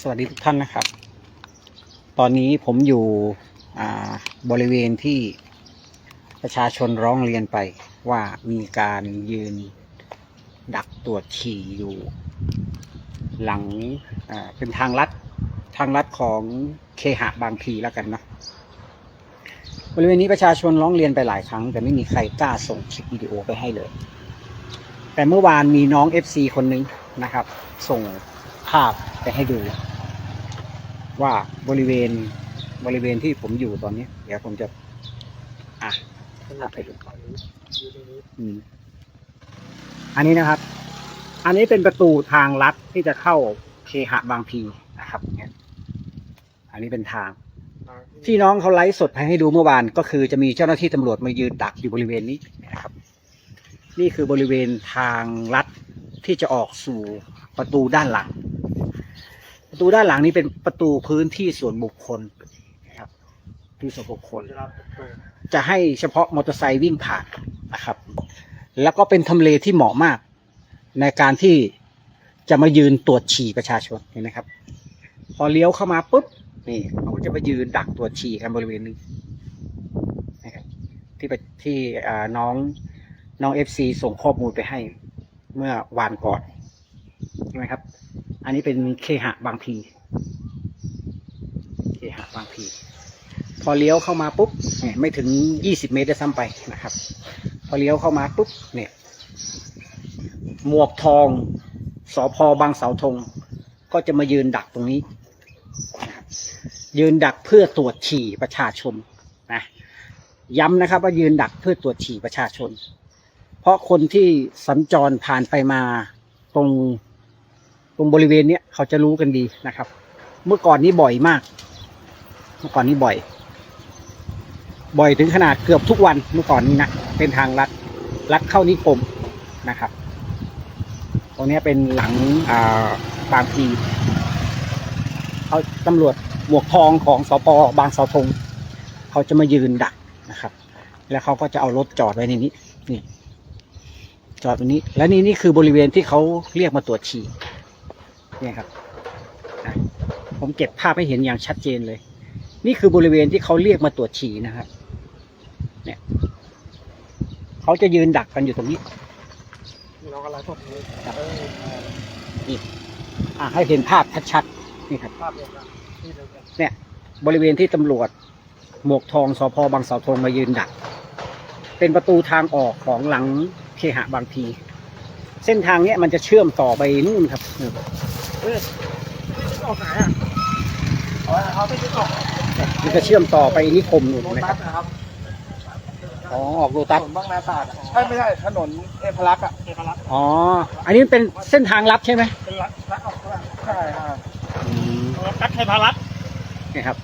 สวัสดีทุกท่านนะครับ ตอนนี้ผมอยู่บริเวณที่ประชาชนร้องเรียนไปว่ามีการยืนดักตรวจฉี่อยู่ หลังเป็นทางลัดทางลัดของเคหะบางพีแล้วกันนะบริเวณนี้ประชาชนร้องเรียนไปหลายครั้ง แต่ไม่มีใครกล้าส่งคลิปวิดีโอไปให้เลย แต่เมื่อวานมีน้อง FC คนหนึงนะครับ ส่ง ภาพไปให้ดู ว่าบริเวณบริเวณที่ผมอยู่ตอนนี้ เดี๋ยวผมจะ อะภาพให้ดูอืมอันนี้นะครับ อันนี้เป็นประตูทางลัดที่จะเข้าเคหะบางพีนะครับเนี่ยอันนี้เป็นทาง ที่น้องเขาไลฟ์สดให้ดูเมื่อวานก็คือจะมีเจ้าหน้าที่ตำรวจมายืนดักอยู่บริเวณนี้นะครับ นี่คือบริเวณทางลัดที่จะออกสู่ประตูด้านหลัง ประตูด้านหลังนี้เป็นประตูพื้นที่ส่วนบุคคลนะครับที่ส่วนบุคคล จะให้เฉพาะมอเตอร์ไซค์วิ่งผ่านนะครับ แล้วก็เป็นทำเลที่เหมาะมาก ในการที่จะมายืนตรวจฉี่ประชาชนเห็นไหมครับ พอเลี้ยวเข้ามาปุ๊บนี่เขาก็จะมายืนดักตรวจฉี่กันบริเวณนี้นะครับที่ไปที่น้องน้องเอฟซีส่งข้อมูลไปให้เมื่อวานก่อนใช่ไหมครับ อันนี้เป็นเคหะบางพีเคหะบางพี พอเลี้ยวเข้ามาปุ๊บเนี่ยไม่ถึงยี่สิบเมตรได้ซ้ำไปนะครับ พอเลี้ยวเข้ามาปุ๊บเนี่ย หมวกทองสอพอบางเสาธงก็จะมายืนดักตรงนี้ ยืนดักเพื่อตรวจฉี่ประชาชนนะย้ำนะครับว่ายืนดักเพื่อตรวจฉี่ประชาชน เพราะคนที่สัญจรผ่านไปมาตรง ตรงบริเวณเนี้ยเขาจะรู้กันดีนะครับ เมื่อก่อนนี้บ่อยมาก เมื่อก่อนนี้บ่อย บ่อยถึงขนาดเกือบทุกวันเมื่อก่อนนี้นะเป็นทางลัดลัดเข้านิคมนะครับ ตรงนี้เป็นหลังอ่าบางพีเขาตำรวจหมวกทองของสพบางสาธงเขาจะมายืนดักนะครับ แล้วเขาก็จะเอารถจอดไว้ในนี้นี่จอดตรงนี้ และนี่นี่คือบริเวณที่เขาเรียกมาตรวจฉี่ เนี่ยครับนะผมเก็บภาพให้เห็นอย่างชัดเจนเลย นี่คือบริเวณที่เขาเรียกมาตรวจฉี่นะครับ เนี่ยเขาจะยืนดักกันอยู่ตรงนี้เรากำลังสดนี้ครับอ่าให้เห็นภาพชัดๆนี่ครับภาพเดียวกันที่เดียวกันเนี่ย บริเวณที่ตำรวจ หมวกทองสพบางเสาธงมายืนดัก เป็นประตูทางออกของหลังเคหะบางพลีเส้นทางเนี้ยมันจะเชื่อมต่อไปนู่นครับ เออเฮ้ยออกไหนอะอ๋อเขาไม่ได้ออกเนี่ยมันจะเชื่อมต่อไปนิคมนู่นโลนะคตัรัสบนะครับอ๋อ ออกโลถตัสนนบางนาตราดอะใช่ไม่ใช่ถนนเทพรักษ์อะเทพรักษ์อ๋อ อันนี้เป็นเส้นทางลับใช่ไหมเป็นรักรักออกข้างหลังใช่ฮะอืมโลตัสเทพรักษ์นี่ครับ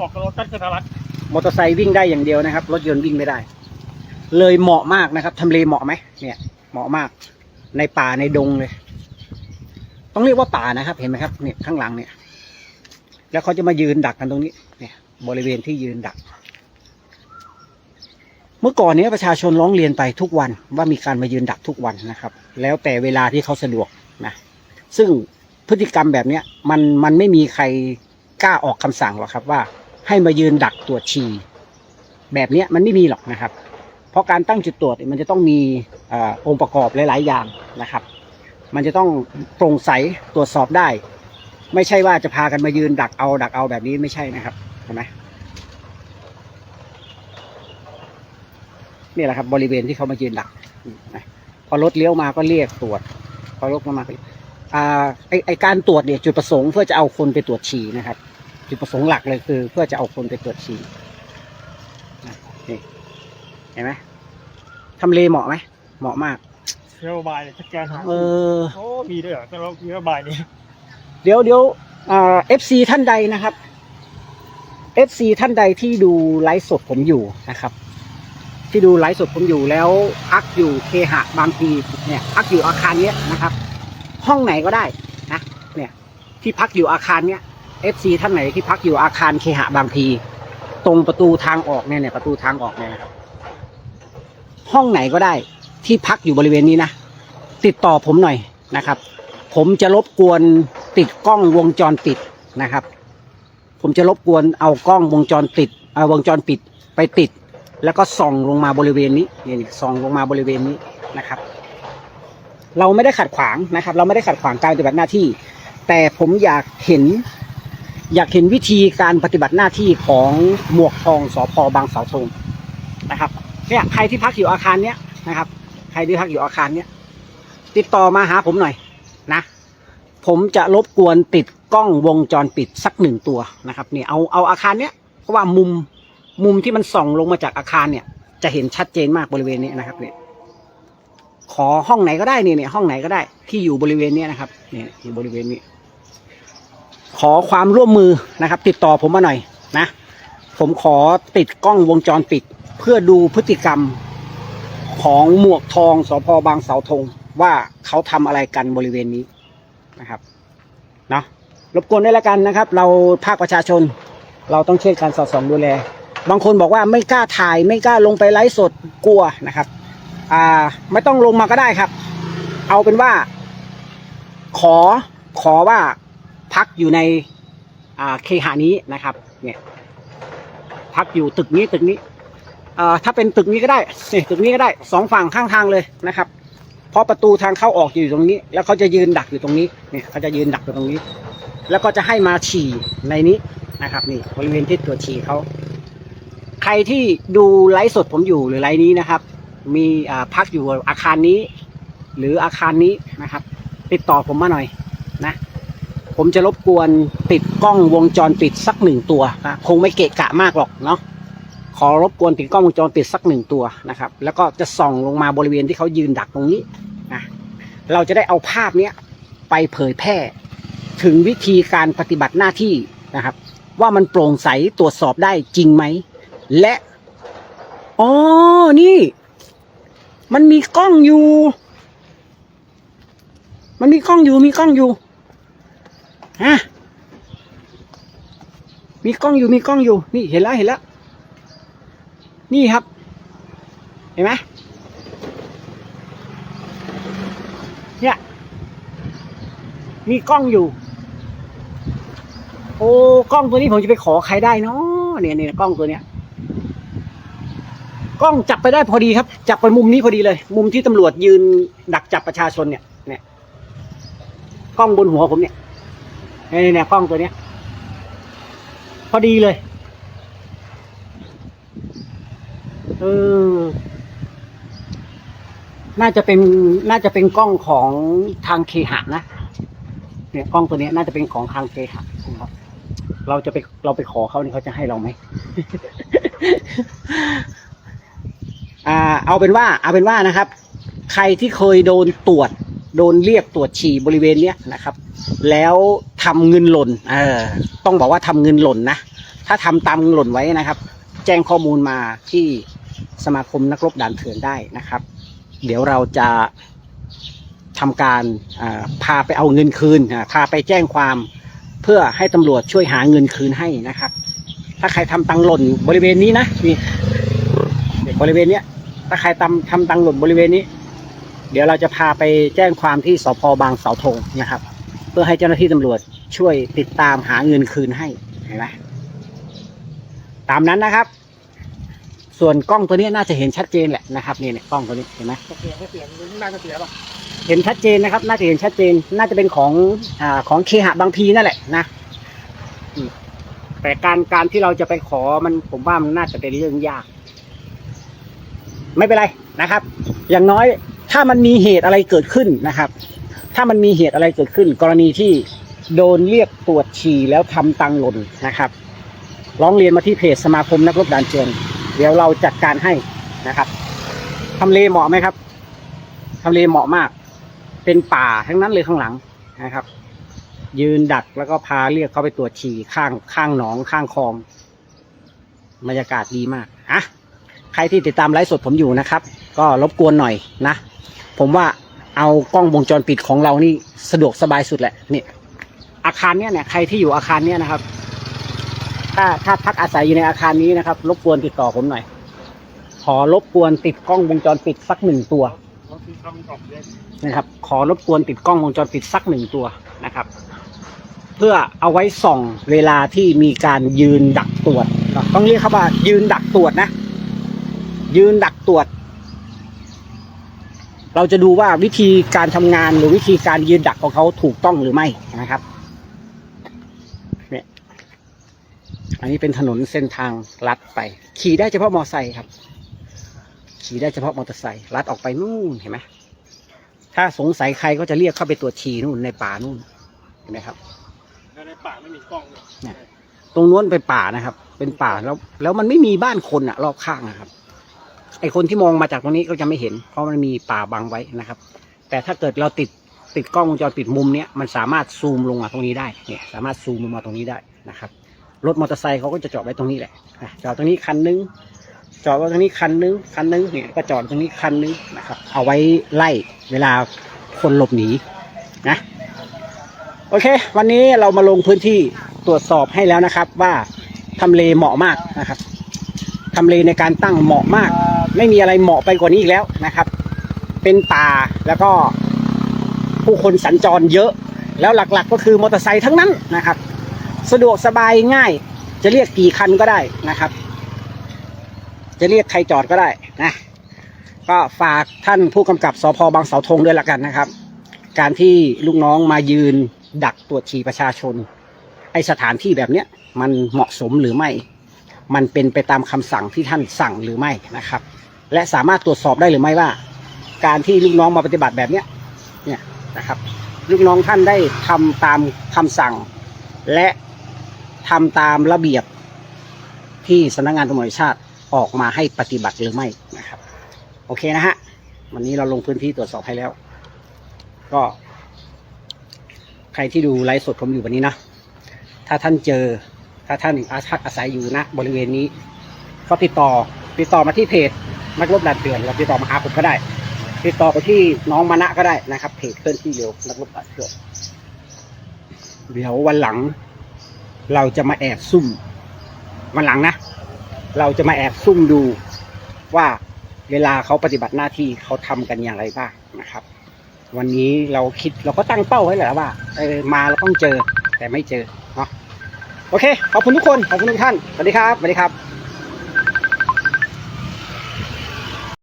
ออกโลตัสเทพรักษ์มอเตอร์ไซค์วิ่งได้อย่างเดียวนะครับ รถยนต์วิ่งไม่ได้ เลยเหมาะมากนะครับทำเลเหมาะไหมเนี่ย เหมาะมาก ในป่าในดงเลย ต้องเรียกว่าป่านะครับ เห็นไหมครับเนี่ยข้างหลังเนี่ย แล้วเขาจะมายืนดักกันตรงนี้ เนี่ย บริเวณที่ยืนดัก เมื่อก่อนเนี้ยประชาชนร้องเรียนไปทุกวันว่ามีการมายืนดักทุกวันนะครับ แล้วแต่เวลาที่เขาสะดวกนะซึ่งพฤติกรรมแบบเนี้ยมันมันไม่มีใครกล้าออกคำสั่งหรอกครับว่า ให้มายืนดักตรวจฉี่แบบเนี้ยมันไม่มีหรอกนะครับ เพราะการตั้งจุดตรวจมันจะต้องมีออองค์ประกอบหลาย ๆ อย่างนะครับ มันจะต้องโปร่งใสตรวจสอบได้ ไม่ใช่ว่าจะพากันมายืนดักเอาดักเอาแบบนี้ไม่ใช่นะครับเห็นไหมนี่แหละครับบริเวณที่เขามายืนดักพอรถเลี้ยวมาก็เรียกตรวจ พอรถมามาอ่าไอไอการตรวจเนี่ยจุดประสงค์เพื่อจะเอาคนไปตรวจฉี่นะครับ จุดประสงค์หลักเลยคือ เพื่อจะเอาคนไปตรวจฉี่นี่เห็นไหมทำเลเหมาะไหมเหมาะมาก เที่ยวบายเนี่ยสแกนหาเออ โอ้มีด้วยเหรอแต่เราเที่ยวบายนี่เดี๋ยวเดี๋ยวอ่าเอฟซีท่านใดนะครับเอฟซีท่านใดที่ดูไลฟ์สดผมอยู่นะครับ ที่ดูไลฟ์สดผมอยู่แล้วพักอยู่เคหะบางพลีเนี่ย พักอยู่อาคารเนี้ยนะครับ ห้องไหนก็ได้นะเนี่ย ที่พักอยู่อาคารเนี้ยเอฟซีท่านไหนที่พักอยู่อาคารเคหะบางพลีตรงประตูทางออกเนี่ยเนี่ยประตูทางออกเนี่ยนะครับห้องไหนก็ได้ ที่พักอยู่บริเวณนี้นะ ติดต่อผมหน่อยนะครับ ผมจะรบกวนติดกล้องวงจรปิดนะครับ ผมจะรบกวนเอากล้องวงจรปิดเอาวงจรปิดไปติด แล้วก็ส่องลงมาบริเวณนี้นี่ส่องลงมาบริเวณนี้นะครับ เราไม่ได้ขัดขวางนะครับ เราไม่ได้ขัดขวางการปฏิบัติหน้าที่ แต่ผมอยากเห็นอยากเห็นวิธีการปฏิบัติหน้าที่ของหมวกทองสพบางเสาธงนะครับเนี่ยใครที่พักอยู่อาคารเนี้ยนะครับ ใครที่พักอยู่อาคารเนี้ยติดต่อมาหาผมหน่อยนะ ผมจะรบกวนติดกล้องวงจรปิดสักหนึ่งตัวนะครับเนี่ยเอาเอาอาคารเนี้ยเพราะว่ามุมมุมที่มันส่องลงมาจากอาคารเนี่ย จะเห็นชัดเจนมากบริเวณนี้นะครับเนี่ยขอห้องไหนก็ได้เนี่ยเนี่ยห้องไหนก็ได้ที่อยู่บริเวณนี้นะครับเนี่ยอยู่บริเวณนี้ ขอความร่วมมือนะครับ ติดต่อผมมาหน่อยนะ ผมขอติดกล้องวงจรปิด เพื่อดูพฤติกรรม ของหมวกทองสพบางเสาธงว่าเขาทำอะไรกันบริเวณนี้นะครับเนาะรบกวนด้วยละกันนะครับ เราภาคประชาชน เราต้องช่วยกันสอดส่องดูแล บางคนบอกว่าไม่กล้าถ่ายไม่กล้าลงไปไลฟ์สดกลัวนะครับ อ่าไม่ต้องลงมาก็ได้ครับ เอาเป็นว่า ขอขอว่าพักอยู่ในอ่าเคหานี้นะครับ เนี่ย พักอยู่ตึกนี้ตึกนี้ ถ้าเป็นตึกนี้ก็ได้นี่ตึกนี้ก็ได้สองฝั่งข้างทางเลยนะครับ เพราะประตูทางเข้าออกอยู่ตรงนี้ แล้วเขาจะยืนดักอยู่ตรงนี้นี่เขาจะยืนดักอยู่ตรงนี้ แล้วก็จะให้มาฉี่ในนี้นะครับ นี่บริเวณที่ตรวฉี่เขาใครที่ดูไลฟ์สดผมอยู่หรือไลฟ์นี้นะครับ มีพักอยู่อาคารนี้ หรืออาคารนี้นะครับ ติดต่อผมมาหน่อยนะผมจะรบกวนติดกล้องวงจรปิดสักหนึ่งตัวนะคงไม่เกะกะมากหรอกเนาะ ขอรบกวนติดกล้องวงจรปิดสักหนึ่งตัวนะครับ แล้วก็จะส่องลงมาบริเวณที่เขายืนดักตรงนี้นะเราจะได้เอาภาพเนี้ยไปเผยแพร่ ถึงวิธีการปฏิบัติหน้าที่นะครับ ว่ามันโปร่งใสตรวจสอบได้จริงไหม และอ๋อนี่ มันมีกล้องอยู่ มันมีกล้องอยู่มีกล้องอยู่ฮะมีกล้องอยู่มีกล้องอยู่ นี่เห็นแล้วเห็นแล้ว นี่ครับ เห็นไหมเนี่ยมีกล้องอยู่ โอ้กล้องตัวนี้ผมจะไปขอใครได้เนาะเนี่ยเนี่ยกล้องตัวเนี้ยกล้องจับไปได้พอดีครับ จับไปมุมนี้พอดีเลย มุมที่ตำรวจยืนดักจับประชาชนเนี่ยเนี่ยกล้องบนหัวผมเนี่ยเนี่ยเนี่ยกล้องตัวเนี้ย พอดีเลย เออ น่าจะเป็น น่าจะเป็นกล้องของทางเคหะนะ เนี่ยกล้องตัวเนี้ยน่าจะเป็นของทางเคหะนะครับ เราจะไปเราไปขอเขาเนี่ยเขาจะให้เราไหม อ่า เอาเป็นว่า เอาเป็นว่านะครับ ใครที่เคยโดนตรวจ โดนเรียกตรวจฉี่บริเวณเนี้ยนะครับ แล้วทำเงินหล่น เออ ต้องบอกว่าทำเงินหล่นนะ ถ้าทำตามหล่นไว้นะครับ แจ้งข้อมูลมาที่ สมาคมนักรบด่านเถื่อนได้นะครับ เดี๋ยวเราจะทำการาพาไปเอาเงินคืนพาไปแจ้งความเพื่อให้ตำรวจช่วยหาเงินคืนให้นะครับ ถ้าใครทำตังหล่นบริเวณนี้นะนี่บริเวณเนี้ยถ้าใครทำทำตังหล่นบริเวณนี้ เดี๋ยวเราจะพาไปแจ้งความที่สพบางเสาธงนะครับ เพื่อให้เจ้าหน้าที่ตำรวจช่วยติดตามหาเงินคืนให้เห็นไหมตามนั้นนะครับ ส่วนกล้องตัวนี้น่าจะเห็นชัดเจนแหละนะครับนี่เนี่ยกล้องตัวนี้เห็นไหมเสียเสียน่าจะเสียป่ะเห็นชัดเจนนะครับ น่าจะเห็นชัดเจน น่าจะเป็นของอ่าของเคหะบางพีนั่นแหละนะแต่การการที่เราจะไปขอมันผมว่ามันน่าจะเป็นเรื่องยาก ไม่เป็นไรนะครับ อย่างน้อยถ้ามันมีเหตุอะไรเกิดขึ้นนะครับ ถ้ามันมีเหตุอะไรเกิดขึ้น กรณีที่โดนเรียกตรวจฉี่แล้วทำตังหล่นนะครับ ร้องเรียนมาที่เพจสมาคมนักรบด่านเจน เดี๋ยวเราจัดการให้นะครับทำเลเหมาะไหมครับทำเลเหมาะมาก เป็นป่าทั้งนั้นเลยข้างหลังนะครับ ยืนดักแล้วก็พาเรียกเขาไปตรวจฉี่ข้างข้างหนองข้างคลองบรรยากาศดีมากอะใครที่ติดตามไลฟ์สดผมอยู่นะครับ ก็รบกวนหน่อยนะ ผมว่าเอากล้องวงจรปิดของเรานี่สะดวกสบายสุดแหละนี่อาคารเนี้ยเนี่ยใครที่อยู่อาคารเนี้ยนะครับ ถ้าถ้าพักอาศัยอยู่ในอาคารนี้นะครับ รบกวนติดต่อผมหน่อย ขอรบกวนติดกล้องวงจรปิดสักหนึ่งตัวนะครับ ขอรบกวนติดกล้องวงจรปิดสักหนึ่งตัวนะครับ เพื่อเอาไว้ส่องเวลาที่มีการยืนดักตรวจต้องเรียกเขาว่า ยืนดักตรวจนะ ยืนดักตรวจ เราจะดูว่าวิธีการทำงานหรือวิธีการยืนดักของเขาถูกต้องหรือไม่นะครับเนี่ย อันนี้เป็นถนนเส้นทางลัดไป ขี่ได้เฉพาะมอไซค์ครับ ขี่ได้เฉพาะมอเตอร์ไซค์ลัดออกไปนู่นเห็นไหมถ้าสงสัยใครก็จะเรียกเข้าไปตรวจฉี่นู่นในป่านู่นเห็นไหมครับในป่าไม่มีกล้องเลยเนี่ยตรงนู้นเป็นป่านะครับ เป็นป่าแล้วแล้วมันไม่มีบ้านคนอะรอบข้างนะครับ ไอคนที่มองมาจากตรงนี้ก็จะไม่เห็น เพราะมันมีป่าบังไว้นะครับ แต่ถ้าเกิดเราติดติดกล้องวงจรปิดมุมเนี้ยมันสามารถซูมลงมาตรงนี้ได้เนี่ยสามารถซูมลงมาตรงนี้ได้นะครับ รถมอเตอร์ไซค์เขาก็จะจอดไว้ตรงนี้แหละจอดตรงนี้คันนึง จอดไว้ตรงนี้คันนึง คันนึงเนี่ยก็จอดตรงนี้คันนึงนะครับ เอาไว้ไล่เวลาคนหลบหนีนะ โอเค วันนี้เรามาลงพื้นที่ตรวจสอบให้แล้วนะครับ ว่าทำเลเหมาะมากนะครับทำเลในการตั้งเหมาะมาก ไม่มีอะไรเหมาะไปกว่านี้อีกแล้วนะครับ เป็นป่าแล้วก็ผู้คนสัญจรเยอะ แล้วหลักๆ ก็คือมอเตอร์ไซค์ทั้งนั้นนะครับ สะดวกสบายง่าย จะเรียกกี่คันก็ได้นะครับ จะเรียกใครจอดก็ได้นะ ก็ฝากท่านผู้กำกับสพบางเสาธงด้วยละกันนะครับ การที่ลูกน้องมายืนดักตรวจฉี่ประชาชน ไอสถานที่แบบเนี้ยมันเหมาะสมหรือไม่ มันเป็นไปตามคำสั่งที่ท่านสั่งหรือไม่นะครับ และสามารถตรวจสอบได้หรือไม่ว่า การที่ลูกน้องมาปฏิบัติแบบเนี้ยเนี่ยนะครับลูกน้องท่านได้ทำตามคำสั่ง และ ทำตามระเบียบที่สำนักงานตำรวจแห่งชาติออกมาให้ปฏิบัติหรือไม่นะครับ โอเคนะฮะ วันนี้เราลงพื้นที่ตรวจสอบให้แล้ว ก็ ใครที่ดูไลฟ์สดผมอยู่วันนี้นะ ถ้าท่านเจอ ถ้าท่านอาพักอาศัยอยู่นะ บริเวณนี้ ก็ติดต่อ ติดต่อมาที่เพจนักรบแลนเตือนเราติดต่อมาหาผมก็ได้ ติดต่อไปที่น้องมานะก็ได้นะครับ เพจเคลื่อนที่เร็วนักรบแลนเตือนเดี๋ยววันหลัง เราจะมาแอบซุ่มวันหลังนะ เราจะมาแอบซุ่มดูว่าเวลาเขาปฏิบัติหน้าที่เขาทำกันอย่างไรบ้างนะครับ วันนี้เราคิดเราก็ตั้งเป้าไว้แหละว่าเออมาเราต้องเจอแต่ไม่เจอเนาะโอเค ขอบคุณทุกคน ขอบคุณทุกท่าน สวัสดีครับ สวัสดีครับ